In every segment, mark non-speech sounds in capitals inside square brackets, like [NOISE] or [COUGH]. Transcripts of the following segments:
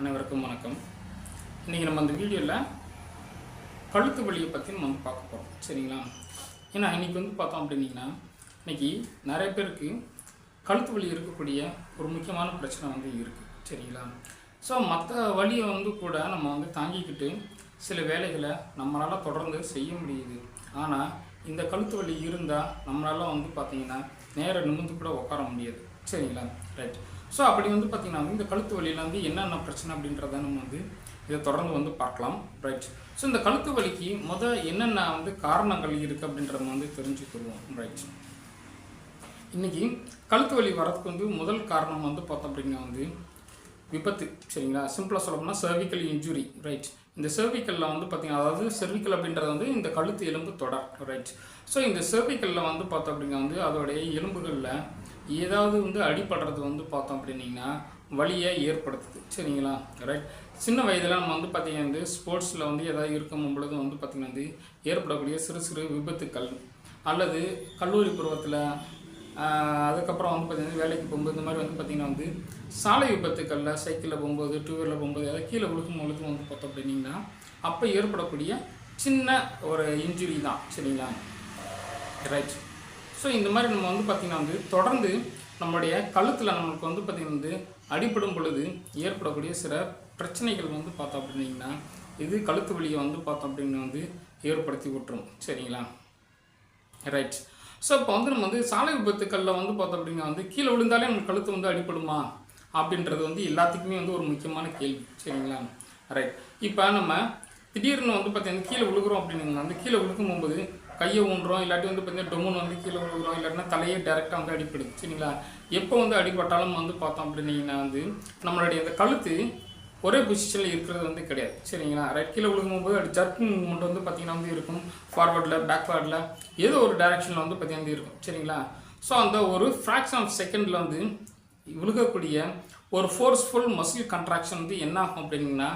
அனைவருக்கும் வணக்கம். இன்றைக்கி நம்ம அந்த வீடியோவில் கழுத்து வலியை பற்றி நம்ம வந்து பார்க்க போகிறோம் சரிங்களா? ஏன்னா இன்றைக்கி வந்து பார்த்தோம் அப்படின்னீங்கன்னா இன்றைக்கி நிறைய பேருக்கு கழுத்து வலி இருக்கக்கூடிய ஒரு முக்கியமான பிரச்சனை வந்து இருக்குது சரிங்களா? ஸோ மற்ற வழியை வந்து கூட நம்ம வந்து தாங்கிக்கிட்டு சில வேலைகளை நம்மளால் தொடர்ந்து செய்ய முடியுது. ஆனால் இந்த கழுத்து வலி இருந்தால் நம்மளால் வந்து பார்த்திங்கன்னா நேரம் நிமிர்ந்து கூட உட்கார முடியாது. சரிங்களா? ரைட் ஸோ அப்படி வந்து பார்த்திங்கன்னா வந்து இந்த கழுத்து வலியில் வந்து என்னென்ன பிரச்சனை அப்படின்றத நம்ம வந்து இதை தொடர்ந்து வந்து பார்க்கலாம். ரைட் ஸோ இந்த கழுத்து வலிக்கு முதல் என்னென்ன வந்து காரணங்கள் இருக்குது அப்படின்றத வந்து தெரிஞ்சுக்கிடுவோம். ரைட் இன்றைக்கி கழுத்து வலி வரதுக்கு வந்து முதல் காரணம் வந்து பார்த்தோம் அப்படின்னா வந்து விபத்து சரிங்களா? சிம்பிளாக சொல்லணும்னா சர்விக்கல் இன்ஜுரி ரைட் இந்த சர்விக்கலில் வந்து பார்த்தீங்கன்னா அதாவது சர்விக்கல் அப்படின்றது வந்து இந்த கழுத்து எலும்பு தொடர் ரைட் ஸோ இந்த சர்விக்கலில் வந்து பார்த்தோம் அப்படின்னா வந்து அதோடைய எலும்புகளில் ஏதாவது வந்து அடிபடுறது வந்து பார்த்தோம் அப்படின்னீங்கன்னா வழியை ஏற்படுத்துது. சரிங்களா? ரைட் சின்ன வயதில் நம்ம வந்து பார்த்திங்கன்னா வந்து ஸ்போர்ட்ஸில் வந்து ஏதாவது இருக்கும் பொழுது வந்து பார்த்திங்கன்னா வந்து ஏற்படக்கூடிய சிறு சிறு விபத்துக்கள் அல்லது கல்லூரி பருவத்தில் அதுக்கப்புறம் வந்து பார்த்தீங்கன்னா வேலைக்கு போகும்போது இந்த மாதிரி வந்து பார்த்தீங்கன்னா வந்து சாலை விபத்துக்களில் சைக்கிளில் போகும்போது டூ வீலரில் போகும்போது ஏதாவது கீழே விழுக்கும் பொழுது வந்து பார்த்தோம் அப்படின்னீங்கன்னா அப்போ ஏற்படக்கூடிய சின்ன ஒரு இன்ஜுரி தான். சரிங்களா? ரைட் ஸோ இந்த மாதிரி நம்ம வந்து பார்த்திங்கன்னா வந்து தொடர்ந்து நம்மளுடைய கழுத்தில் நம்மளுக்கு வந்து பார்த்திங்கன்னா வந்து அடிபடும் பொழுது ஏற்படக்கூடிய சில பிரச்சனைகள் வந்து பார்த்தோம் அப்படின்னீங்கன்னா இது கழுத்து வலியை வந்து பார்த்தோம் அப்படின்னு வந்து ஏற்படுத்தி விட்டுரும். சரிங்களா? ரைட் ஸோ இப்போ வந்து நம்ம வந்து சாலை விபத்துக்களில் வந்து பார்த்தோம் அப்படின்னா வந்து கீழே விழுந்தாலே நம்ம கழுத்து வந்து அடிபடுமா? அப்படின்றது வந்து எல்லாத்துக்குமே வந்து ஒரு முக்கியமான கேள்வி. சரிங்களா? ரைட் இப்போ நம்ம திடீர்னு வந்து பார்த்தீங்கன்னா கீழே விழுகிறோம் அப்படின்னா வந்து கீழே விழுக்கும் போது கையை ஊன்றோம் இல்லாட்டி வந்து பார்த்தீங்கன்னா டொமுன்னு வந்து கீழே விழுகிறோம் இல்லாட்டினா தலையே டேரெக்டாக வந்து அடிப்படுது சரிங்களா எப்போ வந்து அடிபட்டாலும் வந்து பார்த்தோம் அப்படின்னீங்கன்னா வந்து நம்மளுடைய அந்த கழுத்து ஒரே பொசிஷனில் இருக்கிறது வந்து கிடையாது சரிங்களா? ரைட் கீழே விழுகும்போது அது ஜர்க்கிங் மூமெண்ட் வந்து பார்த்தீங்கன்னா வந்து இருக்கும். ஃபார்வர்டில் பேக்வேர்டில் ஏதோ ஒரு டைரக்ஷனில் வந்து பார்த்தீங்கன்னா வந்து இருக்கும் சரிங்களா? ஸோ அந்த ஒரு ஃப்ராக்ஷன் ஆஃப் செகண்டில் வந்து விழுகக்கூடிய ஒரு ஃபோர்ஸ்ஃபுல் மசில் கன்ட்ராக்ஷன் வந்து என்ன ஆகும் அப்படின்னா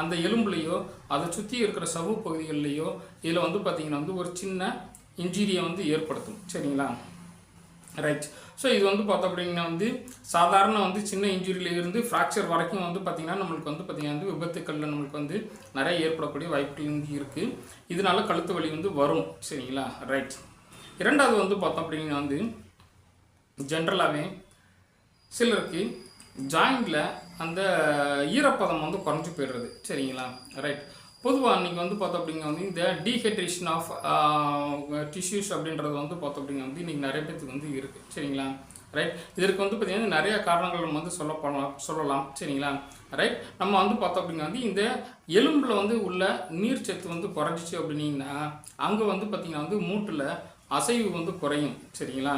அந்த எலும்புலையோ அதை சுற்றி இருக்கிற சவ்வு பகுதிகள்லையோ இதில் வந்து பார்த்திங்கன்னா வந்து ஒரு சின்ன இன்ஜீரியை வந்து ஏற்படுத்தும். சரிங்களா? ரைட் ஸோ இது வந்து பார்த்தோம் அப்படின்னா வந்து சாதாரண வந்து சின்ன இன்ஜுரியிலிருந்து ஃப்ராக்சர் வரைக்கும் வந்து பார்த்திங்கன்னா நம்மளுக்கு வந்து பார்த்திங்கன்னா வந்து விபத்துக்களில் நம்மளுக்கு வந்து நிறைய ஏற்படக்கூடிய வாய்ப்புகள் வந்து இருக்குது இதனால கழுத்து வலி வந்து வரும். சரிங்களா? ரைட் இரண்டாவது வந்து பார்த்தோம் அப்படின்னா வந்து ஜென்ரலாகவே சிலருக்கு ஜாயிண்டில் அந்த ஈரப்பதம் வந்து குறைஞ்சி போயிடுறது. சரிங்களா? ரைட் பொதுவாக அன்றைக்கி வந்து பார்த்தோம் அப்படிங்க வந்து இந்த டீஹைட்ரேஷன் ஆஃப் டிஷ்யூஸ் அப்படின்றது வந்து பார்த்தோம் அப்படிங்க வந்து இன்றைக்கி நிறைய பேத்துக்கு வந்து இருக்குது சரிங்களா? ரைட் இதற்கு வந்து பார்த்திங்கன்னா நிறைய காரணங்கள் நம்ம வந்து சொல்ல சொல்லலாம். சரிங்களா? ரைட் நம்ம வந்து பார்த்தோம் அப்படிங்க வந்து இந்த எலும்பில் வந்து உள்ள நீர் சத்து வந்து குறைஞ்சிச்சு அப்படின்னீங்கன்னா அங்கே வந்து பார்த்திங்கன்னா வந்து மூட்டில் அசைவு வந்து குறையும். சரிங்களா?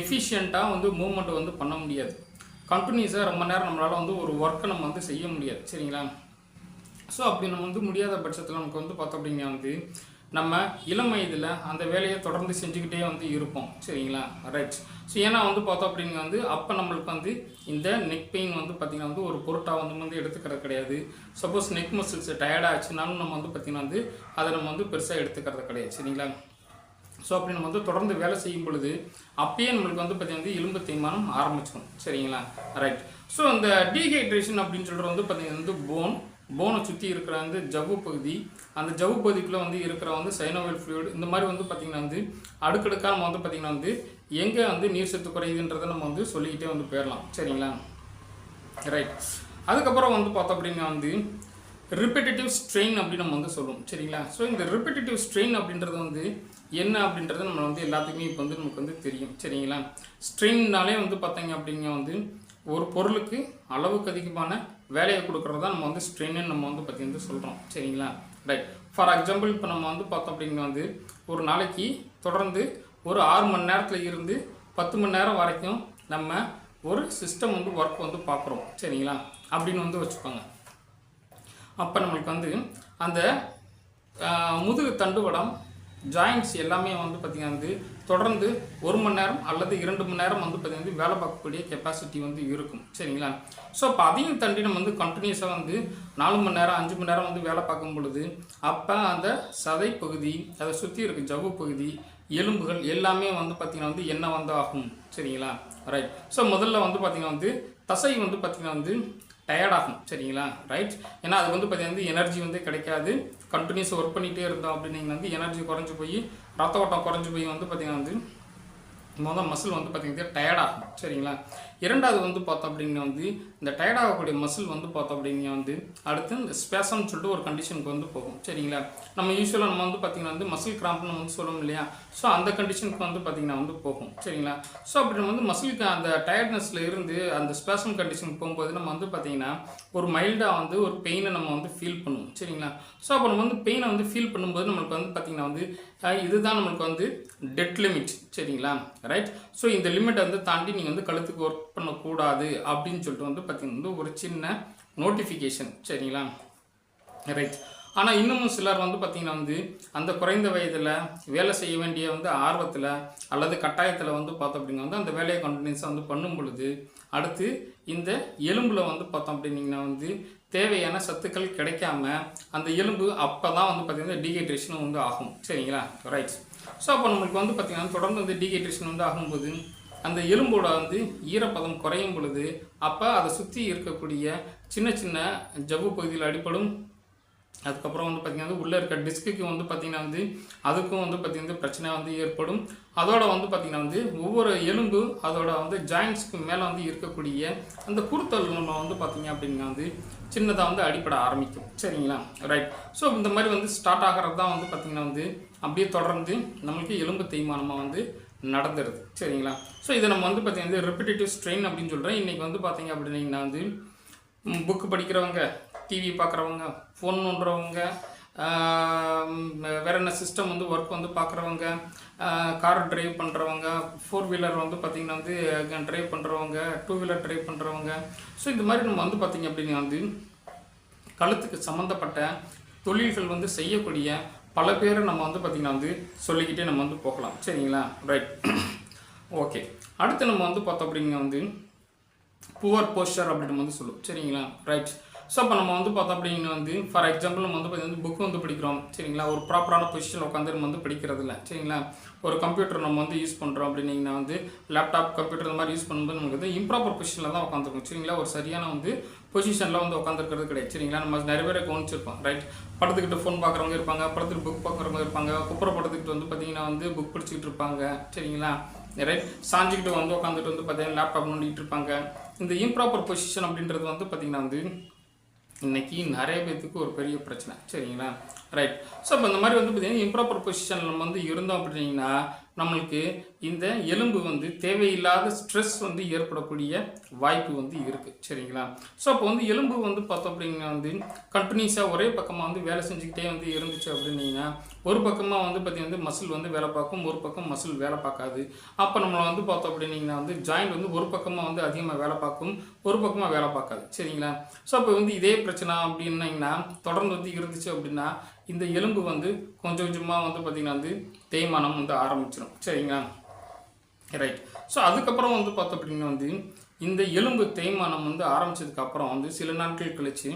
எஃபிஷியண்ட்டாக வந்து மூமெண்ட் வந்து பண்ண முடியாது. கண்டினியூஸாக ரொம்ப நேரம் நம்மளால் வந்து ஒரு ஒர்க்கை நம்ம வந்து செய்ய முடியாது. சரிங்களா? ஸோ அப்படி நம்ம வந்து முடியாத பட்சத்தில் நமக்கு வந்து பார்த்தோம் அப்படின்னா வந்து நம்ம இளம் வயதில் அந்த வேலையை தொடர்ந்து செஞ்சுக்கிட்டே வந்து இருப்போம். சரிங்களா? ரைட் ஸோ ஏன்னா வந்து பார்த்தோம் அப்படிங்க வந்து அப்போ நம்மளுக்கு வந்து இந்த நெக் பெயின் வந்து பார்த்திங்கன்னா வந்து ஒரு பொருட்டாக வந்து வந்து எடுத்துக்கிறது கிடையாது. சப்போஸ் நெக் மசில்ஸ் டயர்டாக ஆச்சுனாலும் நம்ம வந்து பார்த்திங்கன்னா வந்து அதை நம்ம வந்து பெருசாக எடுத்துக்கிறது கிடையாது. சரிங்களா? ஸோ அப்படி நம்ம வந்து தொடர்ந்து வேலை செய்யும் பொழுது அப்பயே நம்மளுக்கு வந்து பார்த்தீங்கன்னா வந்து எலும்பு தேய்மானம் ஆரம்பிச்சிடும். சரிங்களா? ரைட் ஸோ அந்த டீஹைட்ரேஷன் அப்படின்னு சொல்கிறது வந்து பார்த்தீங்கன்னா வந்து போன் போனை சுற்றி இருக்கிற வந்து ஜவ்வு பகுதி. அந்த ஜவ்வு பகுதிக்குள்ளே வந்து இருக்கிற வந்து சைனோவெல் ஃப்ளூயிட் இந்த மாதிரி வந்து பார்த்திங்கன்னா வந்து அடுக்கடுக்காக நம்ம வந்து பார்த்திங்கன்னா வந்து எங்கே வந்து நீர் சத்து குறையுதுன்றதை நம்ம வந்து சொல்லிக்கிட்டே வந்து போயிடலாம். சரிங்களா? ரைட் அதுக்கப்புறம் வந்து பார்த்தோம் அப்படின்னா வந்து ரிப்பெட்டிட்டிவ் ஸ்ட்ரெயின் அப்படின்னு நம்ம வந்து சொல்லுவோம் சரிங்களா? ஸோ இந்த ரிப்பெட்டிட்டிவ் ஸ்ட்ரெயின் அப்படின்றது வந்து என்ன அப்படின்றது நம்ம வந்து எல்லாத்துக்குமே இப்போ வந்து நமக்கு வந்து தெரியும். சரிங்களா? ஸ்ட்ரெயின்னாலே வந்து பார்த்தீங்க அப்படிங்க வந்து ஒரு பொருளுக்கு அளவுக்கு அதிகமான வேலையை கொடுக்குறது தான் நம்ம வந்து ஸ்ட்ரெயின்னு நம்ம வந்து பற்றி வந்து சொல்கிறோம் சரிங்களா? ரைட் ஃபார் எக்ஸாம்பிள் இப்போ நம்ம வந்து பார்த்தோம் அப்படிங்க வந்து ஒரு நாளைக்கு தொடர்ந்து ஒரு ஆறு மணி நேரத்தில் இருந்து பத்து மணி நேரம் வரைக்கும் நம்ம ஒரு சிஸ்டம் வந்து ஒர்க் வந்து பார்க்குறோம் சரிங்களா? அப்படின்னு வந்து வச்சுக்கோங்க. அப்போ நம்மளுக்கு வந்து அந்த முதுகு தண்டுவடம் ஜாயிண்ட்ஸ் எல்லாமே வந்து பார்த்திங்கன்னா வந்து தொடர்ந்து ஒரு மணி நேரம் அல்லது இரண்டு மணி நேரம் வந்து பார்த்திங்கன்னா வந்து வேலை பார்க்கக்கூடிய கெப்பாசிட்டி வந்து இருக்கும். சரிங்களா? ஸோ அப்போ அதையும் தண்டி நம்ம வந்து கண்டினியூஸாக வந்து நாலு மணி நேரம் அஞ்சு மணி நேரம் வந்து வேலை பார்க்கும் பொழுது அப்போ அந்த சதை பகுதி அதை சுற்றி இருக்க ஜவ்வு பகுதி எலும்புகள் எல்லாமே வந்து பார்த்திங்கன்னா வந்து என்ன வந்து ஆகும்? சரிங்களா? ரைட் ஸோ முதல்ல வந்து பார்த்திங்கன்னா வந்து தசை வந்து பார்த்திங்கன்னா வந்து டயர்ட் ஆகும் சரிங்களா? ரைட் ஏன்னா அது வந்து பார்த்தீங்கன்னா எனர்ஜி வந்து கிடைக்காது. கண்டினியூஸ் ஒர்க் பண்ணிகிட்டே இருந்தோம் அப்படின்னீங்கன்னா வந்து எனர்ஜி குறைஞ்சி போய் ரத்த ஓட்டம் குறைஞ்சி போய் வந்து பார்த்தீங்கன்னா வந்து மொதல் மசில் வந்து பார்த்தீங்கன்னா டயர்ட் ஆகும் சரிங்களா? இரண்டாவது வந்து பார்த்தோம் அப்படின்னா வந்து இந்த டயர்ட் ஆகக்கூடிய மசில் வந்து பார்த்தோம் அப்படிங்க வந்து அடுத்து இந்த ஸ்பேசம்னு சொல்லிட்டு ஒரு கண்டிஷனுக்கு வந்து போகும். சரிங்களா? நம்ம யூஸ்வலாக நம்ம வந்து பார்த்திங்கன்னா வந்து மசில் கிராம்ப்னு வந்து சொல்லுவோம் இல்லையா? ஸோ அந்த கண்டிஷனுக்கு வந்து பார்த்தீங்கன்னா வந்து போகும். சரிங்களா? ஸோ அப்படி நம்ம வந்து மசிலுக்கு அந்த டயர்ட்னஸில் இருந்து அந்த ஸ்பேசம் கண்டிஷனுக்கு போகும்போது நம்ம வந்து பார்த்திங்கன்னா ஒரு மைல்டாக வந்து ஒரு பெயினை நம்ம வந்து ஃபீல் பண்ணுவோம். சரிங்களா? ஸோ அப்போ நம்ம வந்து பெயினை வந்து ஃபீல் பண்ணும்போது நம்மளுக்கு வந்து பார்த்தீங்கன்னா வந்து இதுதான் நம்மளுக்கு வந்து டெட் லிமிட் சரிங்களா? ரைட் ஸோ இந்த லிமிட்டை வந்து தாண்டி நீங்கள் வந்து கழுத்துக்கு ஒர்க் பண்ணக்கூடாது அப்படின்னு சொல்லிட்டு வந்து பார்த்திங்கன்னா வந்து ஒரு சின்ன நோட்டிஃபிகேஷன் சரிங்களா? ரைட் ஆனால் இன்னமும் சிலர் வந்து பார்த்திங்கன்னா வந்து அந்த குறைந்த வயதில் வேலை செய்ய வேண்டிய வந்து ஆர்வத்தில் அல்லது கட்டாயத்தில் வந்து பார்த்தோம் அப்படின்னா வந்து அந்த வேலையை கண்டினியூஸாக வந்து பண்ணும் பொழுது அடுத்து இந்த எலும்பில் வந்து பார்த்தோம் அப்படின்னீங்கன்னா வந்து தேவையான சத்துக்கள் கிடைக்காம அந்த எலும்பு அப்போ தான் வந்து பார்த்திங்கன்னா டீஹைட்ரேஷனும் வந்து ஆகும் சரிங்களா? ரைட் ஸோ அப்போ நம்மளுக்கு வந்து பார்த்திங்கன்னா தொடர்ந்து வந்து டீஹைட்ரேஷன் வந்து ஆகும்போது அந்த எலும்போட வந்து ஈரப்பதம் குறையும் பொழுது அப்போ அதை சுற்றி இருக்கக்கூடிய சின்ன சின்ன ஜவ்வு பகுதியில் அடிப்படும் அதுக்கப்புறம் வந்து பார்த்திங்கன்னா உள்ளே இருக்க டிஸ்க்குக்கு வந்து பார்த்திங்கன்னா வந்து அதுக்கும் வந்து பார்த்திங்கன்னா பிரச்சனை வந்து ஏற்படும். அதோட வந்து பார்த்திங்கன்னா வந்து ஒவ்வொரு எலும்பு அதோட வந்து ஜாயின்ஸ்க்கு மேலே வந்து இருக்கக்கூடிய அந்த குருத்தல் நம்ம வந்து பார்த்திங்க அப்படின்னா வந்து சின்னதாக வந்து அடிப்பட ஆரம்பிக்கும். சரிங்களா? ரைட் ஸோ இந்த மாதிரி வந்து ஸ்டார்ட் ஆகிறது தான் வந்து பார்த்திங்கன்னா வந்து அப்படியே தொடர்ந்து நம்மளுக்கு எலும்பு தேய்மானமாக வந்து நடந்துருது. சரிங்களா? ஸோ இதை நம்ம வந்து பார்த்திங்கன்னா ரெப்பிட்டேட்டிவ் ஸ்ட்ரெயின் அப்படின்னு சொல்கிறேன் இன்றைக்கி வந்து பார்த்திங்க அப்படின்னா வந்து புக்கு படிக்கிறவங்க டிவி பார்க்குறவங்க ஃபோன் நோண்டுறவங்க வேற என்ன சிஸ்டம் வந்து ஒர்க் வந்து பார்க்குறவங்க கார் டிரைவ் பண்ணுறவங்க ஃபோர் வீலர் வந்து பார்த்திங்கன்னா வந்து டிரைவ் பண்ணுறவங்க டூ வீலர் டிரைவ் பண்ணுறவங்க ஸோ இந்த மாதிரி நம்ம வந்து பார்த்திங்க அப்படின்னா வந்து கழுத்துக்கு சம்மந்தப்பட்ட தொழில்கள் வந்து செய்யக்கூடிய பல பேரை நம்ம வந்து பார்த்திங்கன்னா வந்து சொல்லிக்கிட்டே நம்ம வந்து போகலாம். சரிங்களா? ரைட் ஓகே [CLEARS THROAT] அடுத்து நம்ம வந்து பார்த்தோம் அப்படிங்க வந்து புவர் போஸ்டர் அப்படின்னு வந்து சொல்லுவோம். சரிங்களா? ரைட் ஸோ அப்போ நம்ம வந்து பார்த்தோம் அப்படின்னு வந்து ஃபார் எக்ஸாம்பிள் நம்ம வந்து பார்த்தீங்கன்னா புக் வந்து படிக்கிறோம். சரிங்களா? ஒரு ப்ராப்பரான பொசிஷன் உட்காந்து நம்ம வந்து படிக்கிறது இல்லை. சரிங்களா? ஒரு கம்ப்யூட்டர் நம்ம வந்து யூஸ் பண்ணுறோம் அப்படின்னீங்கன்னா வந்து லேப்டாப் கம்ப்யூட்டர் இந்த மாதிரி யூஸ் பண்ணும்போது நமக்கு வந்து இம்ப்ராப்பர் பொசிஷனில் தான் உட்காந்துருக்கும் சரிங்களா? ஒரு சரியான வந்து பொசிஷனில் வந்து உட்காந்துருக்கிறது கிடையாது. சரிங்களா? நம்ம நிறைய பேரை கவனிச்சிருப்போம். ரைட் படத்துக்கிட்ட ஃபோன் பார்க்குறவங்க இருப்பாங்க படத்துக்கு புக் பார்க்குறவங்க இருப்பாங்க குப்புற படத்துக்கிட்டு வந்து பார்த்தீங்கன்னா வந்து புக் படிச்சுக்கிட்டு இருப்பாங்க. சரிங்களா? ரைட் சாஞ்சிக்கிட்டு வந்து உட்காந்துட்டு வந்து பார்த்தீங்கன்னா லேப்டாப் நோண்டிட்டு இருப்பாங்க. இந்த இம்ப்ராப்பர் பொசிஷன் அப்படின்றது வந்து பார்த்தீங்கன்னா வந்து இன்னைக்கு நிறைய பேர்த்துக்கு ஒரு பெரிய பிரச்சனை. சரிங்களா? ரைட் ஸோ அப்போ இந்த மாதிரி வந்து பார்த்தீங்கன்னா இம்ப்ராப்பர் பொசிஷனில் நம்ம வந்து இருந்தோம் அப்படின்னா நம்மளுக்கு இந்த எலும்பு வந்து தேவையில்லாத ஸ்ட்ரெஸ் வந்து ஏற்படக்கூடிய வாய்ப்பு வந்து இருக்குது சரிங்களா? ஸோ அப்போ வந்து எலும்பு வந்து பார்த்தோம் அப்படின்னா வந்து கண்டினியூஸாக ஒரே பக்கமாக வந்து வேலை செஞ்சுக்கிட்டே வந்து இருந்துச்சு அப்படின்னீங்கன்னா ஒரு பக்கமாக வந்து பார்த்தீங்கன்னா வந்து மசில் வந்து வேலை பார்க்கும் ஒரு பக்கம் மசில் வேலை பார்க்காது. அப்போ நம்மளை வந்து பார்த்தோம் அப்படின்னீங்கன்னா வந்து ஜாயிண்ட் வந்து ஒரு பக்கமாக வந்து அதிகமாக வேலை பார்க்கும் ஒரு பக்கமாக வேலை பார்க்காது. சரிங்களா? ஸோ அப்போ வந்து இதே பிரச்சனை அப்படின்னீங்கன்னா தொடர்ந்து வந்து இருந்துச்சு அப்படின்னா இந்த எலும்பு வந்து கொஞ்சம் கொஞ்சமாக வந்து பார்த்திங்கன்னா வந்து தேய்மானம் வந்து ஆரம்பிச்சிடும் சரிங்களா? ரைட் ஸோ அதுக்கப்புறம் வந்து பார்த்தோம் அப்படின்னா வந்து இந்த எலும்பு தேய்மானம் வந்து ஆரம்பித்ததுக்கப்புறம் வந்து சில நாட்கள் கழிச்சு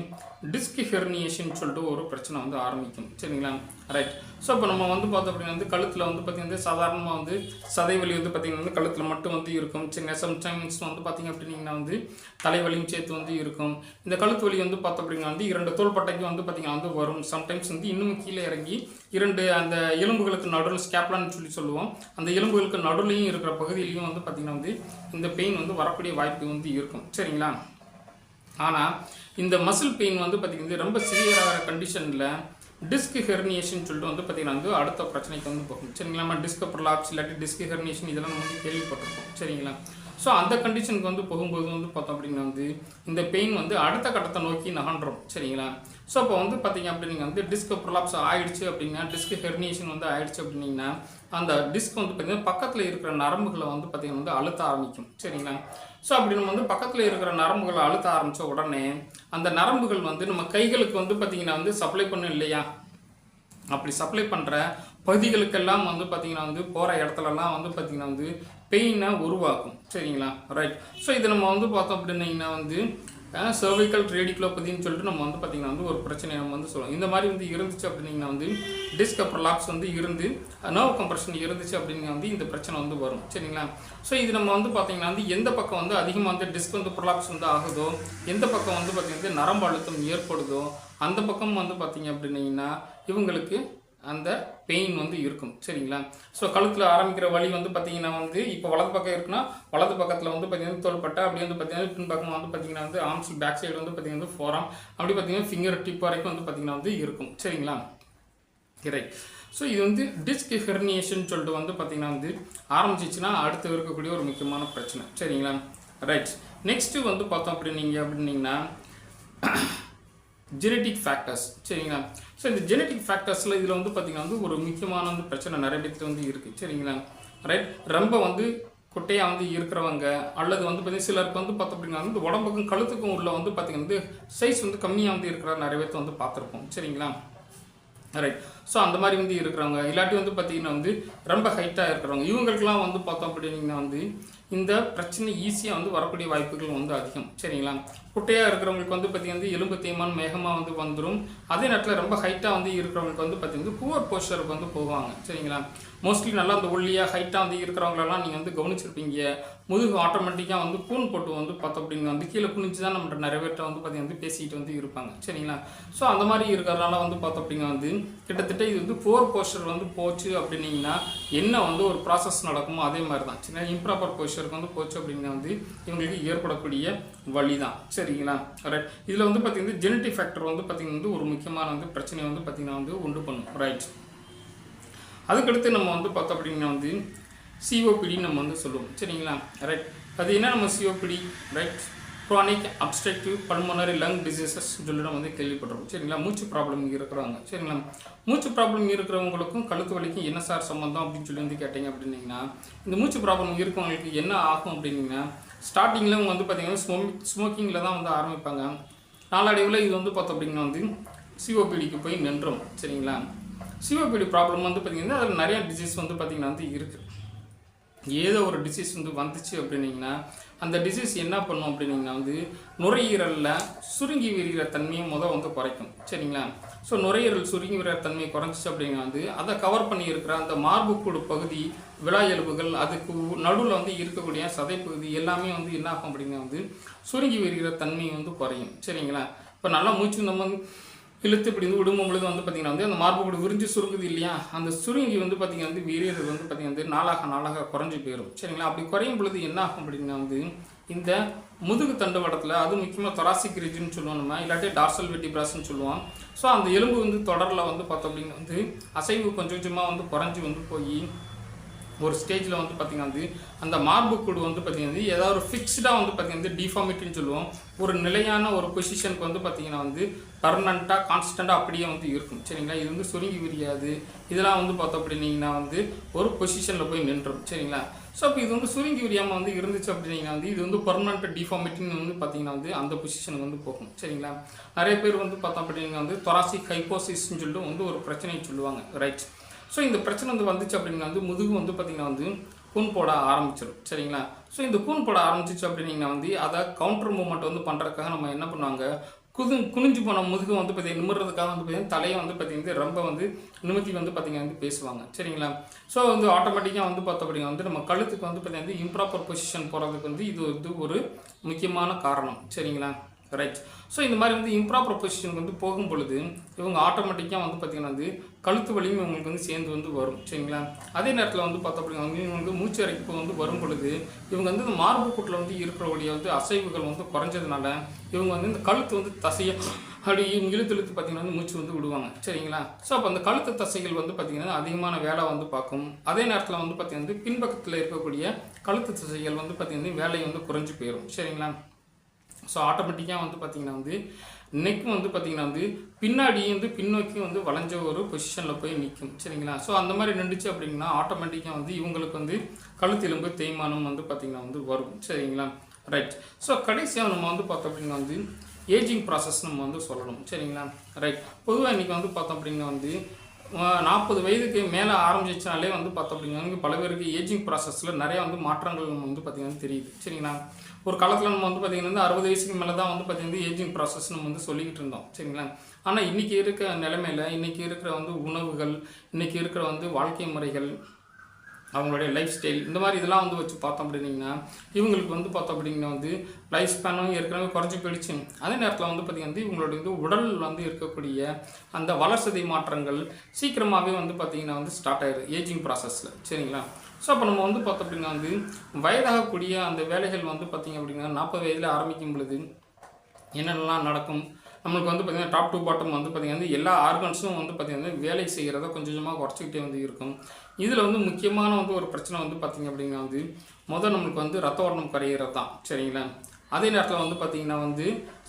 டிஸ்க் ஹெர்னியேஷன் சொல்லிட்டு ஒரு பிரச்சனை வந்து ஆரம்பிக்கும். சரிங்களா? ரைட் ஸோ இப்போ நம்ம வந்து பார்த்தோம் அப்படின்னா வந்து கழுத்தில் வந்து பார்த்திங்கன்னா சாதாரணமாக வந்து சதைவலி வந்து பார்த்திங்கன்னா வந்து கழுத்தில் மட்டும் வந்து இருக்கும். சின்ன சம்டைம்ஸ் வந்து பார்த்திங்க அப்படின்னா வந்து தலைவலியும் சேர்த்து வந்து இருக்கும். இந்த கழுத்து வலி வந்து பார்த்தோம் அப்படின்னா வந்து இரண்டு தோள்பட்டைக்கு வந்து பார்த்திங்கன்னா வந்து வரும். சம்டைம்ஸ் வந்து இன்னும் கீழே இறங்கி இரண்டு அந்த எலும்புகளுக்கு நடுவில் ஸ்கேப்லான்னு சொல்லி சொல்லுவோம். அந்த எலும்புகளுக்கு நடுவுலையும் இருக்கிற பகுதியிலையும் வந்து பார்த்திங்கன்னா வந்து இந்த பெயின் வந்து வரக்கூடிய வாய்ப்பு வந்து இருக்கும். சரிங்களா? ஆனால் இந்த மசில் பெயின் வந்து பார்த்திங்கன்னா ரொம்ப சிவியராகிற கண்டிஷனில் டிஸ்க் ஹெர்னியேஷன் சொல்லிட்டு வந்து பார்த்திங்கன்னா வந்து அடுத்த பிரச்சனைக்கு வந்து போகும். சரிங்களா? நம்ம டிஸ்க் ப்ரலாப்ஸ் இல்லாட்டி டிஸ்க் ஹெர்னியேஷன் இதெல்லாம் நம்ம வந்து கேள்விப்பட்டிருக்கோம் சரிங்களா? ஸோ அந்த கண்டிஷனுக்கு வந்து போகும்போது வந்து பார்த்தோம் அப்படின்னா வந்து இந்த பெயின் வந்து அடுத்த கட்டத்தை நோக்கி நகன்றோம் சரிங்களா? ஸோ அப்போ வந்து பார்த்தீங்க அப்படின்னா வந்து டிஸ்க் ப்ரொலாப்ஸ் ஆயிடுச்சு அப்படின்னா டிஸ்க் ஹெர்னியேஷன் வந்து ஆயிடுச்சு அப்படின்னிங்கன்னா அந்த டிஸ்க் வந்து பார்த்தீங்கன்னா பக்கத்தில் இருக்கிற நரம்புகளை வந்து பார்த்திங்கன்னா வந்து அழுத்த ஆரம்பிக்கும். சரிங்களா? ஸோ அப்படி நம்ம வந்து பக்கத்தில் இருக்கிற நரம்புகளை அழுத்த ஆரம்பித்த உடனே அந்த நரம்புகள் வந்து நம்ம கைகளுக்கு வந்து பார்த்தீங்கன்னா வந்து சப்ளை பண்ணும் இல்லையா? அப்படி சப்ளை பண்ணுற பகுதிகளுக்கெல்லாம் வந்து பார்த்திங்கன்னா வந்து போகிற இடத்துலலாம் வந்து பார்த்திங்கன்னா வந்து பெயினை உருவாக்கும். சரிங்களா? ரைட் ஸோ இது நம்ம வந்து பார்த்தோம் அப்படின்னீங்கன்னா வந்து சர்வைக்கல் ரேடிகுலோபதின்னு சொல்லிட்டு நம்ம வந்து பார்த்திங்கன்னா வந்து ஒரு பிரச்சனை நம்ம வந்து சொல்லுவோம் இந்த மாதிரி வந்து இருந்துச்சு அப்படின்னிங்கன்னா வந்து டிஸ்க் ப்ரொலாப்ஸ் வந்து இருந்து நர்வ் கம்ப்ரெஷன் இருந்துச்சு அப்படின்னா வந்து இந்த பிரச்சனை வந்து வரும். சரிங்களா? ஸோ இது நம்ம வந்து பார்த்திங்கன்னா வந்து எந்த பக்கம் வந்து அதிகமாக வந்து டிஸ்க் வந்து ப்ரொலாப்ஸ் வந்து ஆகுதோ எந்த பக்கம் வந்து பார்த்திங்கன்னா நரம்பு அழுத்தம் ஏற்படுதோ அந்த பக்கம் வந்து பார்த்திங்க அப்படின்னீங்கன்னா இவங்களுக்கு அந்த பெயின் வந்து இருக்கும். சரிங்களா? ஸோ கழுத்தில் ஆரம்பிக்கிற வலி வந்து பார்த்தீங்கன்னா வந்து இப்போ வலது பக்கம் இருக்குன்னா வலது பக்கத்தில் வந்து பார்த்தீங்கன்னா தோள்பட்டை அப்படி வந்து பார்த்தீங்கன்னா பின் பக்கம் வந்து பார்த்தீங்கன்னா வந்து ஆர்ம்ஸ் பேக் சைடு வந்து பார்த்தீங்கன்னா வந்து ஃபோரம் அப்படி பார்த்தீங்கன்னா ஃபிங்கர் டிப் வரைக்கும் வந்து பார்த்தீங்கன்னா வந்து இருக்கும். சரிங்களா? ரைட் ஸோ இது வந்து டிஸ்க் ஹெர்னியேஷன் சொல்லிட்டு வந்து பார்த்தீங்கன்னா வந்து ஆரம்பிச்சிச்சுன்னா அடுத்து இருக்கக்கூடிய ஒரு முக்கியமான பிரச்சனை. சரிங்களா? ரைட் நெக்ஸ்ட்டு வந்து பார்த்தோம் அப்படின்னீங்க அப்படின்னீங்கன்னா ஜெனட்டிக் ஃபேக்டர்ஸ் சரிங்களா? ஸோ இந்த ஜெனட்டிக் ஃபேக்டர்ஸில் இதில் வந்து பார்த்திங்கன்னா வந்து ஒரு முக்கியமான வந்து பிரச்சனை நிறைய பேர்த்து வந்து இருக்குது சரிங்களா? ரைட் ரொம்ப வந்து குட்டையாக வந்து இருக்கிறவங்க அல்லது வந்து பார்த்தீங்கன்னா சிலருக்கு வந்து பார்த்தோம் அப்படின்னா வந்து உடம்புக்கும் கழுத்துக்கும் உள்ள வந்து பார்த்திங்கன்னா வந்து சைஸ் வந்து கம்மியாக வந்து இருக்கிற நிறைய பேர்த்து வந்து பார்த்துருப்போம் சரிங்களா? ரைட் ஸோ அந்த மாதிரி வந்து இருக்கிறவங்க இல்லாட்டி வந்து பார்த்திங்கன்னா வந்து ரொம்ப ஹைட்டாக இருக்கிறவங்க இவங்களுக்குலாம் வந்து பார்த்தோம் அப்படின்னா வந்து இந்த பிரச்சனை ஈஸியாக வந்து வரக்கூடிய வாய்ப்புகள் வந்து அதிகம் சரிங்களா? குட்டையாக இருக்கிறவங்களுக்கு வந்து பார்த்தீங்கன்னா எலும்பு தேய்மான் மேகமாக வந்து வந்துடும் அதே நேரத்தில் ரொம்ப ஹைட்டாக வந்து இருக்கிறவங்களுக்கு வந்து பார்த்தீங்கன்னா புவர் போஸ்டருக்கு வந்து போவாங்க. சரிங்களா? மோஸ்ட்லி நல்லா அந்த ஒல்லியாக ஹைட்டாக வந்து இருக்கிறவங்களெல்லாம் நீங்கள் வந்து கவனிச்சிருப்பீங்க. முதுகு ஆட்டோமேட்டிக்காக வந்து பூன் போட்டு வந்து பார்த்தோம் அப்படிங்க வந்து கீழே குனிஞ்சு தான் நம்மகிட்ட நிறைய பேர்ட்ட வந்து பார்த்தீங்கன்னா வந்து பேசிக்கிட்டு வந்து இருப்பாங்க. சரிங்களா? ஸோ அந்த மாதிரி இருக்கிறதுனால வந்து பார்த்தோம் அப்படிங்க வந்து கிட்டத்தட்ட இது வந்து ஃபோர் போஸ்டர் வந்து போச்சு அப்படின்னீங்கன்னா என்ன வந்து ஒரு ப்ராசஸ் நடக்குமோ அதே மாதிரி தான் சின்ன இம்ப்ராப்பர் போஸ்டருக்கு வந்து போச்சு அப்படின்னா வந்து இவங்களுக்கு ஏற்படக்கூடிய வழி தான் சரி சரிங்களா? ரைட் இதில் வந்து பார்த்தீங்கன்னா ஜெனட்டிக் ஃபேக்டர் வந்து பார்த்தீங்கன்னா வந்து ஒரு முக்கியமான வந்து பிரச்சனையை வந்து பார்த்தீங்கன்னா வந்து உண்டு பண்ணும். ரைட் அதுக்கடுத்து நம்ம வந்து பார்த்தோம் அப்படின்னா வந்து சிஓபிடி நம்ம வந்து சொல்லுவோம். சரிங்களா? ரைட் அது என்ன நம்ம COPD right chronic obstructive pulmonary lung diseases சொல்லி நம்ம வந்து கேள்விப்பட்டிருக்கோம். சரிங்களா? மூச்சு ப்ராப்ளம் இருக்கிறாங்க சரிங்களா? மூச்சு ப்ராப்ளம் இருக்கிறவங்களுக்கும் கழுத்து வலிக்கும் என்ன சார் சம்மந்தம் அப்படின்னு சொல்லி வந்து கேட்டீங்க அப்படின்னீங்கன்னா இந்த மூச்சு ப்ராப்ளம் இருக்கவங்களுக்கு என்ன ஆகும் அப்படின்னீங்கன்னா ஸ்டார்டிங்கில் இவங்க வந்து பார்த்தீங்கன்னா ஸ்மோ ஸ்மோக்கிங்கில் தான் வந்து ஆரம்பிப்பாங்க. நாளடைவில் இது வந்து பார்த்தோம் அப்படின்னா வந்து சிஓபிடிக்கு போய் நின்றும். சரிங்களா? சிஓபிடி ப்ராப்ளம் வந்து பார்த்திங்கன்னா அதில் நிறைய டிசீஸ் வந்து பார்த்திங்கன்னா வந்து இருக்குது ஏதோ ஒரு டிசீஸ் வந்து வந்துச்சு அப்படின்னீங்கன்னா அந்த டிசீஸ் என்ன பண்ணும் அப்படின்னிங்கன்னா வந்து நுரையீரலில் சுருங்கி விரிகிற தன்மையை முதல் வந்து குறைக்கும். சரிங்களா? ஸோ நுரையீரல் சுருங்கி விரிகிற தன்மை குறைஞ்சிச்சு அப்படின்னா வந்து அதை கவர் பண்ணி இருக்கிற அந்த மார்புக்கூடு பகுதி விழா எலும்புகள் அதுக்கு நடுவில் வந்து இருக்கக்கூடிய சதைப்பகுதி எல்லாமே வந்து என்ன ஆகும் அப்படின்னா வந்து சுருங்கி விரிகிற தன்மை வந்து குறையும். சரிங்களா? இப்போ நல்லா மூச்சு நம்ம இழுத்து இப்படி வந்து விடும்பும் பொழுது வந்து பார்த்திங்கன்னா வந்து அந்த மார்பு கூட விரிஞ்சு சுருங்குது இல்லையா? அந்த சுருங்கி வந்து பார்த்திங்கன்னா வந்து வீரியர்கள் வந்து பார்த்திங்கன்னா வந்து நாளாக நாளாக குறைஞ்சி போயிடும் சரிங்களா? அப்படி குறையும் பொழுது என்ன ஆகும் அப்படின்னா வந்து இந்த முதுகு தண்டுவடத்தில் அது முக்கியமாக தொராசிக் ரிஜின்னு சொல்லுவோம் நம்ம. இல்லாட்டி டார்சல் வெட்டி வெட்டிபிராஸ்ன்னு சொல்லுவோம். ஸோ அந்த எலும்பு வந்து தொடரில் வந்து பார்த்தோம் அப்படின்னா வந்து அசைவு கொஞ்சம் கொஞ்சமாக வந்து குறைஞ்சி வந்து போய் ஒரு ஸ்டேஜில் வந்து பார்த்திங்கன்னா வந்து அந்த மார்பு கூடு வந்து பார்த்திங்கன்னா வந்து ஏதாவது ஒரு ஃபிக்ஸ்டாக வந்து பார்த்திங்கன்னா வந்து டிஃபார்மிட்டின்னு சொல்லுவோம். ஒரு நிலையான ஒரு பொசிஷனுக்கு வந்து பார்த்திங்கன்னா வந்து பர்மனண்ட்டாக கான்ஸ்டண்ட்டாக அப்படியே வந்து இருக்கும். சரிங்களா? இது வந்து சுருங்கி விரியாது. இதெல்லாம் வந்து பார்த்தோம் அப்படின்னீங்கன்னா வந்து ஒரு பொசிஷனில் போய் நின்றும். சரிங்களா? ஸோ அப்போ இது வந்து சுருங்கி விரியாமல் வந்து இருந்துச்சு அப்படின்னீங்கன்னா வந்து இது வந்து பர்மனண்ட் டிஃபார்மிட்டின்னு வந்து பார்த்திங்கன்னா வந்து அந்த பொசிஷனுக்கு வந்து போகும். சரிங்களா? நிறைய பேர் வந்து பார்த்தோம் அப்படின்னா வந்து தொராசிக் ஹைப்போசிஸ்ன்னு சொல்லிட்டு வந்து ஒரு பிரச்சனையை சொல்லுவாங்க. ரைட் ஸோ இந்த பிரச்சனை வந்து வந்துச்சு அப்படின்னா வந்து முதுகு வந்து பார்த்திங்கன்னா வந்து கூன் போட ஆரம்பிச்சிடும் சரிங்களா? ஸோ இந்த கூன் போட ஆரம்பிச்சிச்சு அப்படின்னீங்கன்னா வந்து அதை கவுண்டர் மூவ்மெண்ட் வந்து பண்ணுறதுக்காக நம்ம என்ன பண்ணுவாங்க? குது குனிஞ்சு போன முதுகு வந்து பார்த்தீங்கன்னா நிமிடுறதுக்காக வந்து பார்த்தீங்கன்னா தலையை வந்து பார்த்தீங்கன்னா ரொம்ப வந்து நிமித்தி வந்து பார்த்தீங்கன்னா வந்து பேசுவாங்க. சரிங்களா? ஸோ வந்து ஆட்டோமேட்டிக்காக வந்து பார்த்தோம் அப்படின்னா வந்து நம்ம கழுத்துக்கு வந்து பார்த்தீங்கன்னா இம்ப்ராப்பர் பொசிஷன் போகிறதுக்கு வந்து இது வந்து ஒரு முக்கியமான காரணம். சரிங்களா? ரைட் ஸோ இந்த மாதிரி வந்து இம்ப்ராப்பர் பொசிஷனுக்கு வந்து போகும் பொழுது இவங்க ஆட்டோமேட்டிக்காக வந்து பார்த்திங்கன்னா வந்து கழுத்து வலியும் உங்களுக்கு வந்து சேர்ந்து வந்து வரும் சரிங்களா? அதே நேரத்தில் வந்து பார்த்தோம் அப்படின்னா வந்து இவங்க வந்து மூச்சு அரைப்பு வந்து வரும் பொழுது இவங்க வந்து இந்த மார்பு கூட்டில் வந்து இருக்கிற வந்து அசைவுகள் வந்து குறைஞ்சதுனால இவங்க வந்து இந்த கழுத்து வந்து தசையை அப்படி இழுத்து இழுத்து பார்த்தீங்கன்னா வந்து மூச்சு வந்து விடுவாங்க சரிங்களா? ஸோ அப்போ அந்த கழுத்து தசைகள் வந்து பார்த்திங்கன்னா அதிகமான வேலை வந்து பார்க்கும். அதே நேரத்தில் வந்து பார்த்திங்கன்னா பின்பக்கத்தில் இருக்கக்கூடிய கழுத்து தசைகள் வந்து பார்த்திங்கன்னா வேலையை வந்து குறைஞ்சி போயிடும் சரிங்களா? ஸோ ஆட்டோமேட்டிக்காக வந்து பார்த்திங்கன்னா வந்து நெக் வந்து பார்த்திங்கன்னா வந்து பின்னாடி வந்து பின்னோக்கி வந்து வளைஞ்ச ஒரு பொசிஷனில் போய் நிற்கும் சரிங்களா? ஸோ அந்த மாதிரி நின்றுச்சு அப்படின்னா ஆட்டோமேட்டிக்காக வந்து இவங்களுக்கு வந்து கழுத்து எலும்பு தேய்மானம் வந்து பார்த்திங்கன்னா வந்து வரும். சரிங்களா? ரைட் ஸோ கடைசியாக நம்ம வந்து பார்த்தோம் அப்படின்னா வந்து ஏஜிங் ப்ராசஸ் நம்ம வந்து சொல்லணும். சரிங்களா? ரைட் பொதுவாக இன்றைக்கி வந்து பார்த்தோம் அப்படின்னா வந்து நாற்பது வயதுக்கு மேலே ஆரம்பிச்சிச்சினாலே வந்து பார்த்தோம் அப்படின்னா பல பேருக்கு ஏஜிங் ப்ராசஸில் நிறையா வந்து மாற்றங்கள் நம்ம வந்து பார்த்திங்கன்னா தெரியுது. சரிங்களா? ஒரு காலத்தில் நம்ம வந்து பார்த்திங்கன்னா வந்து அறுபது வயசுக்கு மேலே தான் வந்து பார்த்திங்கன்னா ஏஜிங் ப்ராசஸ் நம்ம வந்து சொல்லிக்கிட்டு இருந்தோம். சரிங்களா? ஆனால் இன்றைக்கி இருக்க நிலைமையில் இன்றைக்கி இருக்கிற வந்து உணவுகள் இன்றைக்கி இருக்கிற வந்து வாழ்க்கை முறைகள் அவங்களுடைய லைஃப் ஸ்டைல் இந்த மாதிரி இதெல்லாம் வந்து வச்சு பார்த்தோம் அப்படின்னீங்கன்னா இவங்களுக்கு வந்து பார்த்தோம் அப்படிங்கன்னா வந்து லைஃப் ஸ்பேனும் ஏற்கனவே குறைஞ்சி போயிடுச்சு. அதே நேரத்தில் வந்து பார்த்திங்கன்னா இவங்களுடைய வந்து உடல் வந்து இருக்கக்கூடிய அந்த வளர்சதை மாற்றங்கள் சீக்கிரமாகவே வந்து பார்த்திங்கன்னா வந்து ஸ்டார்ட் ஆயிடுது ஏஜிங் ப்ராசஸில் சரிங்களா? ஸோ அப்போ நம்ம வந்து பார்த்தோம் அப்படின்னா வந்து வயதாகக்கூடிய அந்த வேலைகள் வந்து பார்த்திங்க அப்படின்னா நாற்பது வயதில் ஆரம்பிக்கும் பொழுது என்னென்னலாம் நடக்கும்? நம்மளுக்கு வந்து பார்த்திங்கன்னா டாப் டு பாட்டம் வந்து பார்த்திங்கன்னா வந்து எல்லா ஆர்கன்ஸும் வந்து பார்த்திங்கன்னா வேலை செய்கிறத கொஞ்சம் கொஞ்சமாக குறைச்சிக்கிட்டே வந்து இருக்கும். இதில் வந்து முக்கியமான வந்து ஒரு பிரச்சனை வந்து பார்த்திங்க அப்படின்னா வந்து முதல் நம்மளுக்கு வந்து ரத்த ஓட்டம் குறையிறது தான். சரிங்களா? அதே நேரத்தில் வந்து பார்த்திங்கன்னா வந்து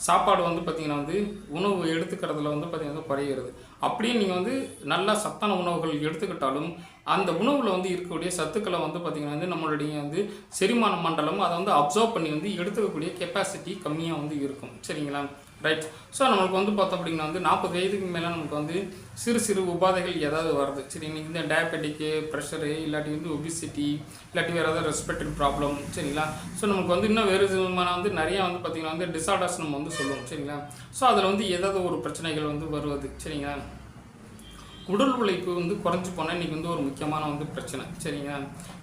சாப்பாடு வந்து பார்த்திங்கன்னா வந்து உணவு எடுத்துக்கிறதுல வந்து பார்த்திங்கன்னா குறையிறது. அப்படியே நீங்கள் வந்து நல்லா சத்தான உணவுகள் எடுத்துக்கிட்டாலும் அந்த உணவில் வந்து இருக்கக்கூடிய சத்துக்களை வந்து பார்த்திங்கன்னா வந்து நம்மளுடைய வந்து செரிமான மண்டலம் அதை வந்து அப்சர்வ் பண்ணி வந்து எடுத்துக்கக்கூடிய கெப்பாசிட்டி கம்மியாக வந்து இருக்கும். சரிங்களா? ரைட் ஸோ நம்மளுக்கு வந்து பார்த்தோம் அப்படின்னா வந்து நாற்பது வயதுக்கு மேலே நமக்கு வந்து சிறு சிறு உபாதைகள் ஏதாவது வருது. சரி நீங்கள் இந்த டயபெட்டிக்கு ப்ரெஷரு இல்லாட்டி வந்து ஒபிசிட்டி இல்லாட்டி வேறு ஏதாவது ரெஸ்பெக்டட் ப்ராப்ளம் சரிங்களா? ஸோ நமக்கு வந்து இன்னும் வேறு விதமான வந்து நிறையா வந்து பார்த்திங்கன்னா வந்து டிசார்டர்ஸ் நம்ம வந்து சொல்லுவோம் சரிங்களா? ஸோ அதில் வந்து ஏதாவது ஒரு பிரச்சனைகள் வந்து வருவது சரிங்களா? உடல் உழைப்பு வந்து குறைஞ்சி போனால் இன்றைக்கி வந்து ஒரு முக்கியமான வந்து பிரச்சனை. சரிங்களா?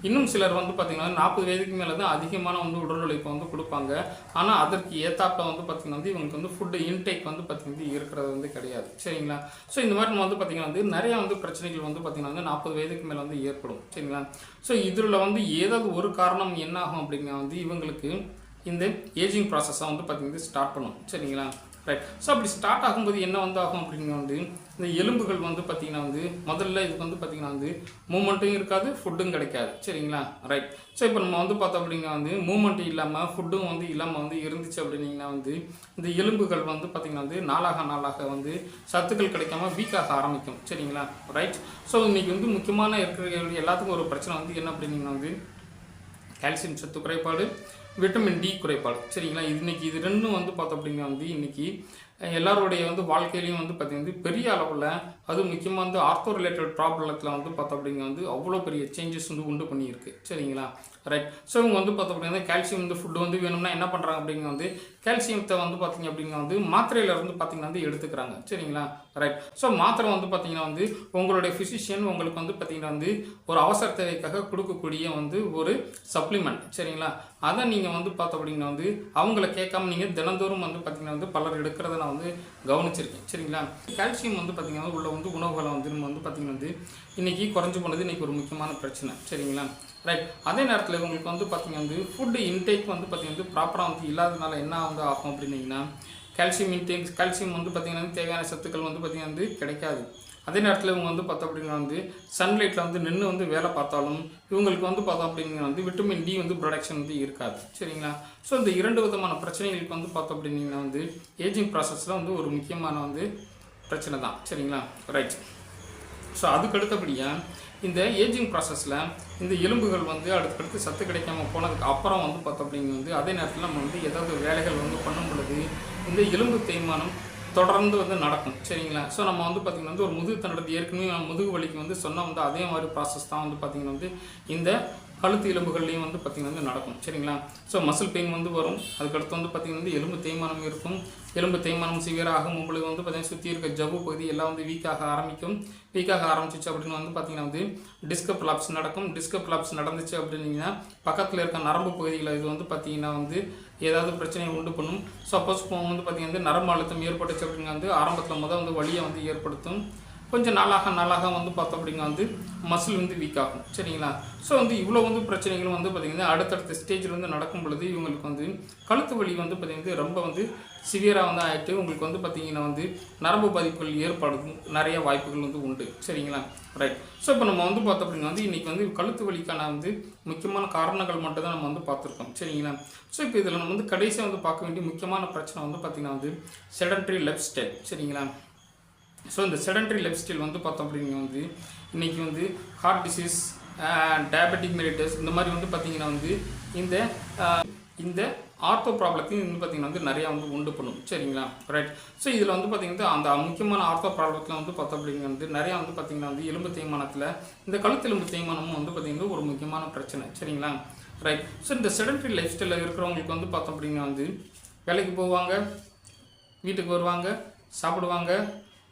இன்னும் சிலர் வந்து பார்த்திங்கன்னா நாற்பது வயதுக்கு மேலே தான் அதிகமான வந்து உடல் உழைப்பை வந்து கொடுப்பாங்க. ஆனால் அதற்கு ஏத்தாப்பில் வந்து பார்த்திங்கன்னா வந்து இவங்களுக்கு வந்து ஃபுட்டு இன்டேக் வந்து பார்த்திங்கன்னா இருக்கிறது வந்து கிடையாது. சரிங்களா? ஸோ இந்த மாதிரி நம்ம வந்து பார்த்திங்கன்னா வந்து நிறையா வந்து பிரச்சனைகள் வந்து பார்த்திங்கன்னா வந்து நாற்பது வயதுக்கு மேலே வந்து ஏற்படும். சரிங்களா? ஸோ இதில் வந்து ஏதாவது ஒரு காரணம் என்ன ஆகும் அப்படின்னா வந்து இவங்களுக்கு இந்த ஏஜிங் ப்ராசஸை வந்து பார்த்திங்கன்னா ஸ்டார்ட் பண்ணும் சரிங்களா? ரைட் ஸோ அப்படி ஸ்டார்ட் ஆகும்போது என்ன வந்து ஆகும் அப்படின்னா வந்து இந்த எலும்புகள் வந்து பார்த்திங்கன்னா வந்து முதல்ல இதுக்கு வந்து பார்த்திங்கன்னா வந்து மூமெண்ட்டும் இருக்காது ஃபுட்டும் கிடைக்காது. சரிங்களா? ரைட் ஸோ இப்போ நம்ம வந்து பார்த்தோம் அப்படின்னா வந்து மூமெண்ட் இல்லாமல் ஃபுட்டும் வந்து இல்லாமல் வந்து இருந்துச்சு அப்படின்னீங்கன்னா வந்து இந்த எலும்புகள் வந்து பார்த்திங்கன்னா வந்து நாளாக நாளாக வந்து சத்துக்கள் கிடைக்காம வீக்காக ஆரம்பிக்கும். சரிங்களா? ரைட் ஸோ இன்றைக்கி வந்து முக்கியமான இருக்கிற எல்லாத்துக்கும் ஒரு பிரச்சனை வந்து என்ன அப்படின்னீங்கன்னா வந்து கால்சியம் சத்து குறைபாடு விட்டமின் டி குறைபாடு. சரிங்களா? இன்னைக்கு இது ரெண்டும் வந்து பார்த்தோம் அப்படின்னா வந்து இன்னைக்கு எல்லாருடைய வந்து வாழ்க்கையிலையும் வந்து பார்த்திங்கன்னா பெரிய அளவில் அது முக்கியமாக வந்து ஆர்த்தோ ரிலேட்டட் ப்ராப்ளத்தில் வந்து பார்த்தோம் அப்படிங்க வந்து அவ்வளோ பெரிய சேஞ்சஸ் வந்து உண்டு பண்ணியிருக்கு. சரிங்களா? ரைட் ஸோ இவங்க வந்து பார்த்தோம் அப்படின்னா கால்சியம் வந்து ஃபுட்டு வந்து வேணும்னா என்ன பண்ணுறாங்க அப்படிங்க வந்து கால்சியத்தை வந்து பார்த்திங்க அப்படின்னா வந்து மாத்திரையில இருந்து பார்த்திங்கன்னா வந்து எடுத்துக்கிறாங்க. சரிங்களா? ரைட் ஸோ மாத்திரை வந்து பார்த்திங்கன்னா வந்து உங்களுடைய ஃபிசிஷியன் உங்களுக்கு வந்து பார்த்திங்கன்னா வந்து ஒரு அவசர தேவைக்காக கொடுக்கக்கூடிய வந்து ஒரு சப்ளிமெண்ட் சரிங்களா? அதை நீங்கள் வந்து பார்த்தோம் அப்படின்னா வந்து அவங்கள கேட்காம நீங்கள் தினந்தோறும் வந்து பார்த்தீங்கன்னா வந்து பலர் எடுக்கிறத நான் வந்து கவனிச்சிருக்கேன். சரிங்களா? கால்சியம் வந்து பார்த்தீங்கன்னா உள்ள வந்து உணவுகளை வந்து நம்ம வந்து பார்த்தீங்கன்னா வந்து இன்றைக்கி குறைஞ்சு போனது இன்றைக்கி ஒரு முக்கியமான பிரச்சனை. சரிங்களா? ரைட் அதே நேரத்தில் இவங்களுக்கு வந்து பார்த்தீங்கன்னா வந்து ஃபுட்டு இன்டேக் வந்து பார்த்தீங்கன்னா வந்து ப்ராப்பராக வந்து இல்லாதனால என்ன வந்து ஆகும் அப்படின்னீங்கன்னா கால்சியம் இன்டேக் கால்சியம் வந்து பார்த்தீங்கன்னா வந்து தேவையான சத்துக்கள் வந்து பார்த்தீங்கன்னா வந்து கிடைக்காது. அதே நேரத்தில் இவங்க வந்து பார்த்தோம் அப்படின்னா வந்து சன்லைட்டில் வந்து நின்று வந்து வேலை பார்த்தாலும் இவங்களுக்கு வந்து பார்த்தோம் அப்படின்னா வந்து விட்டமின் டி வந்து ப்ரொடக்ஷன் வந்து இருக்காது. சரிங்களா? ஸோ இந்த இரண்டு விதமான பிரச்சனைகளுக்கு வந்து பார்த்தோம் அப்படின்னா வந்து ஏஜிங் ப்ராசஸில் வந்து ஒரு முக்கியமான வந்து பிரச்சனை தான். சரிங்களா? ரைட் ஸோ அதுக்கு அடுத்தபடியாக இந்த ஏஜிங் ப்ராசஸில் இந்த எலும்புகள் வந்து அடுத்தடுத்து சத்து கிடைக்காம போனதுக்கு அப்புறம் வந்து பார்த்தோம் அப்படிங்கிறது வந்து அதே நேரத்தில் நம்ம வந்து ஏதாவது வேலைகள் வந்து பண்ணும் பொழுது இந்த எலும்பு தேய்மானம் தொடர்ந்து வந்து நடக்கும். சரிங்களா? ஸோ நம்ம வந்து பார்த்திங்கன்னா வந்து ஒரு முதுகு தண்டது ஏற்கனவே முதுகு வலிக்கு வந்து சொன்னால் வந்து அதே மாதிரி ப்ராசஸ் தான் வந்து பார்த்திங்கன்னா வந்து இந்த கழுத்து எலும்புகள்லையும் வந்து பார்த்திங்கன்னா வந்து நடக்கும். சரிங்களா? ஸோ மசில் பெயின் வந்து வரும். அதுக்கடுத்து வந்து பார்த்திங்கன்னா வந்து எலும்பு தேய்மானம் இருக்கும். எலும்பு தேய்மானம் சிவியராகும். உங்களுக்கு வந்து பார்த்திங்கன்னா சுற்றி இருக்க ஜவ்வு பகுதி எல்லாம் வந்து வீக்காக ஆரம்பிக்கும். வீக்காக ஆரம்பிச்சிச்சு அப்படின்னு வந்து பார்த்திங்கன்னா வந்து டிஸ்கப் லாப்ஸ் நடக்கும். டிஸ்க ப்ளாப்ஸ் நடந்துச்சு அப்படின்னீங்கன்னா பக்கத்தில் இருக்க நரம்பு பகுதியில் இது வந்து பார்த்திங்கன்னா வந்து ஏதாவது பிரச்சனையை உண்டு பண்ணும். சப்போஸ் வந்து பார்த்திங்கன்னா வந்து நரம்பு அழுத்தம் ஏற்பட்டுச்சு அப்படிங்க வந்து ஆரம்பத்தில் முதல் வந்து வழியை வந்து ஏற்படுத்தும். கொஞ்சம் நாளாக நாளாக வந்து பார்த்தோம் அப்படிங்க வந்து மசில் வந்து வீக் ஆகும். சரிங்களா? ஸோ வந்து இவ்வளோ வந்து பிரச்சனைகளும் வந்து பார்த்திங்கன்னா அடுத்தடுத்த ஸ்டேஜில் வந்து நடக்கும் பொழுது இவங்களுக்கு வந்து கழுத்து வலி வந்து பார்த்திங்கன்னா ரொம்ப வந்து சிவியராக வந்து ஆகிட்டு உங்களுக்கு வந்து பார்த்திங்கன்னா வந்து நரம்பு பாதிப்புகள் ஏற்படும். நிறைய வாய்ப்புகள் வந்து உண்டு. சரிங்களா? ரைட் ஸோ இப்போ நம்ம வந்து பார்த்தோம் அப்படின்னா வந்து இன்றைக்கி வந்து கழுத்து வலிக்கான வந்து முக்கியமான காரணங்கள் மட்டும் தான் நம்ம வந்து பார்த்துருக்கோம். சரிங்களா? ஸோ இப்போ இதில் நம்ம வந்து கடைசியாக வந்து பார்க்க வேண்டிய முக்கியமான பிரச்சனை வந்து பார்த்திங்கன்னா வந்து செடன்ட்ரி லைஃப் ஸ்டைல் சரிங்களா? ஸோ இந்த செடன்ட்ரி லைஃப் ஸ்டைல் வந்து பார்த்தோம் அப்படிங்க வந்து இன்றைக்கி வந்து ஹார்ட் டிசீஸ் டயபெட்டிக் மெலிட்டஸ் இந்த மாதிரி வந்து பார்த்திங்கன்னா வந்து இந்த இந்த ஆர்த்தோ ப்ராப்ளத்தையும் வந்து பார்த்திங்கன்னா வந்து நிறையா வந்து உண்டு பண்ணும். சரிங்களா? ரைட் ஸோ இதில் வந்து பார்த்திங்கன்னா அந்த முக்கியமான ஆர்த்தோ ப்ராப்ளத்தில் வந்து பார்த்தோம் அப்படிங்க வந்து நிறையா வந்து பார்த்திங்கன்னா வந்து எலும்பு தேய்மானத்தில் இந்த கழுத்து எலும்பு தேய்மானமும் வந்து பார்த்திங்கன்னா ஒரு முக்கியமான பிரச்சனை. சரிங்களா? ரைட் ஸோ இந்த செடன்ட்ரி லைஃப் ஸ்டைலில் இருக்கிறவங்களுக்கு வந்து பார்த்தோம் அப்படின்னா வந்து வேலைக்கு போவாங்க வீட்டுக்கு வருவாங்க சாப்பிடுவாங்க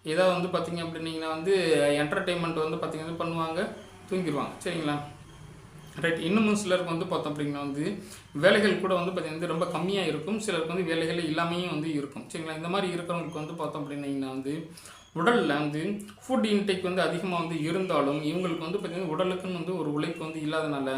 இதை வந்து பார்த்திங்க அப்படின்னீங்கன்னா வந்து என்டர்டெயின்மெண்ட் வந்து பார்த்திங்கன்னா பண்ணுவாங்க தூங்கிடுவாங்க சரிங்களா? ரைட் இன்னமும் சிலருக்கு வந்து பார்த்தோம் அப்படின்னா வந்து வேலைகள் கூட வந்து பார்த்திங்கன்னா வந்து ரொம்ப கம்மியாக இருக்கும். சிலருக்கு வந்து வேலைகள் இல்லாமையும் வந்து இருக்கும். சரிங்களா? இந்த மாதிரி இருக்கிறவங்களுக்கு வந்து பார்த்தோம் அப்படின்னீங்கன்னா வந்து உடலில் வந்து ஃபுட் இன்டேக் வந்து அதிகமாக வந்து இருந்தாலும் இவங்களுக்கு வந்து பார்த்திங்கன்னா உடலுக்குன்னு வந்து ஒரு உழைப்பு வந்து இல்லாதனால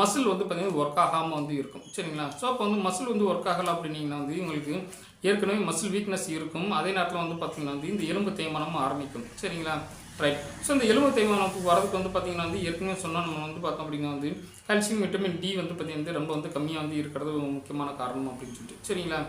மசில் வந்து பார்த்திங்கன்னா ஒர்க் ஆகாமல் வந்து இருக்கும். சரிங்களா? ஸோ அப்போ வந்து மசில் வந்து ஒர்க் ஆகலை அப்படின்னீங்கன்னா வந்து இவங்களுக்கு ஏற்கனவே மசில் வீக்னஸ் இருக்கும். அதே நேரத்தில் வந்து பார்த்திங்கன்னா வந்து இந்த எலும்பு தேய்மானம் ஆரம்பிக்கும். சரிங்களா? ரைட் ஸோ இந்த எலும்பு தேய்மானம் வரதுக்கு வந்து பார்த்திங்கன்னா வந்து ஏற்கனவே சொன்னால் நம்ம வந்து பார்த்தோம் அப்படின்னா வந்து கால்சியம் விட்டமின் டி வந்து பார்த்திங்கன்னா ரொம்ப வந்து கம்மியாக வந்து இருக்கிறது ஒரு முக்கியமான காரணம் அப்படின்னு சொல்லிட்டு. சரிங்களா?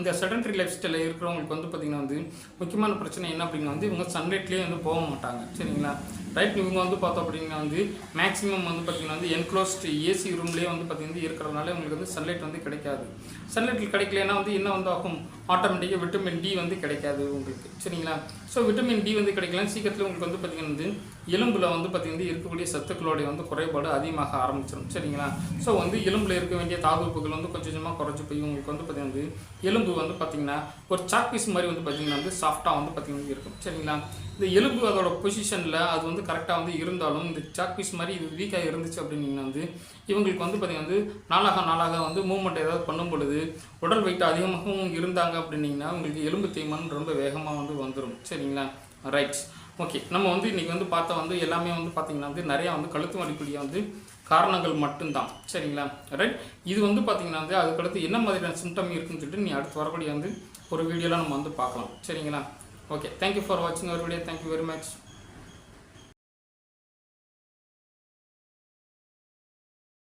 இந்த செடன்ட்ரி லைஃப் ஸ்டைலில் இருக்கிறவங்களுக்கு வந்து பார்த்திங்கன்னா வந்து முக்கியமான பிரச்சனை என்ன அப்படின்னா வந்து இவங்க சன்லைட்லேயே வந்து போக மாட்டாங்க. சரிங்களா? ரைட் இவங்க வந்து பார்த்தோம் அப்படின்னா வந்து மேக்ஸிமம் வந்து பார்த்திங்கன்னா வந்து என்க்ளோஸ்ட் ஏசி ரூம்லேயே வந்து பார்த்திங்கன்னா இருக்கிறதுனால இவங்களுக்கு வந்து சன்லைட் வந்து கிடைக்காது. சன்லைட் கிடைக்கலன்னா வந்து என்ன வந்து ஆகும்? ஆட்டோமேட்டிக்காக விட்டமின் டி வந்து கிடைக்காது உங்களுக்கு. சரிங்களா? ஸோ விட்டமின் டி வந்து கிடைக்கலாம் சீக்கிரத்தில் உங்களுக்கு வந்து பார்த்திங்கன்னா வந்து எலும்பில் வந்து பார்த்திங்கன்னா இருக்கக்கூடிய சத்துக்களுடைய வந்து குறைபாடு அதிகமாக ஆரம்பிச்சிடும் சரிங்களா? ஸோ வந்து எலும்பில் இருக்க வேண்டிய தாதுப்புகள் வந்து கொஞ்சம் கொஞ்சமாக குறைச்சி போய் உங்களுக்கு வந்து பார்த்திங்கன்னா வந்து எலும்பு வந்து பார்த்திங்கன்னா ஒரு சாக் பீஸ் மாதிரி வந்து பார்த்திங்கன்னா வந்து சாஃப்டாக வந்து பார்த்திங்கன்னா இருக்கும். சரிங்களா? இந்த எலும்பு அதோட பொசிஷனில் அது வந்து கரெக்டாக வந்து இருந்தாலும் இந்த சாக் பீஸ் மாதிரி இது வீக்காக இருந்துச்சு அப்படின்னீங்கன்னா வந்து இவங்களுக்கு வந்து பார்த்திங்கன்னா வந்து நாளாக நாளாக வந்து மூவ்மெண்ட் ஏதாவது பண்ணும் பொழுது உடல் வெயிட் அதிகமாகவும் இருந்தாங்க அப்படின்னீங்கன்னா உங்களுக்கு எலும்பு தேய்மானம் ரொம்ப வேகமாக வந்து வந்துடும் சரிங்களா? ரைட்ஸ் ஓகே நம்ம வந்து இன்றைக்கி வந்து பார்த்தா வந்து எல்லாமே வந்து பார்த்திங்கன்னா வந்து நிறையா வந்து கழுத்து வலிக்குரிய வந்து காரணங்கள் மட்டும்தான். சரிங்களா? ரைட் இது வந்து பார்த்திங்கன்னா வந்து அதுக்கடுத்து என்ன மாதிரியான சிம்டம் இருக்குன்னு சொல்லிட்டு நீ அடுத்து வரக்கூடிய வந்து ஒரு வீடியோவில் நம்ம வந்து பார்க்கலாம். சரிங்களா? ஓகே தேங்க்யூ ஃபார் வாட்சிங் our video thank you very much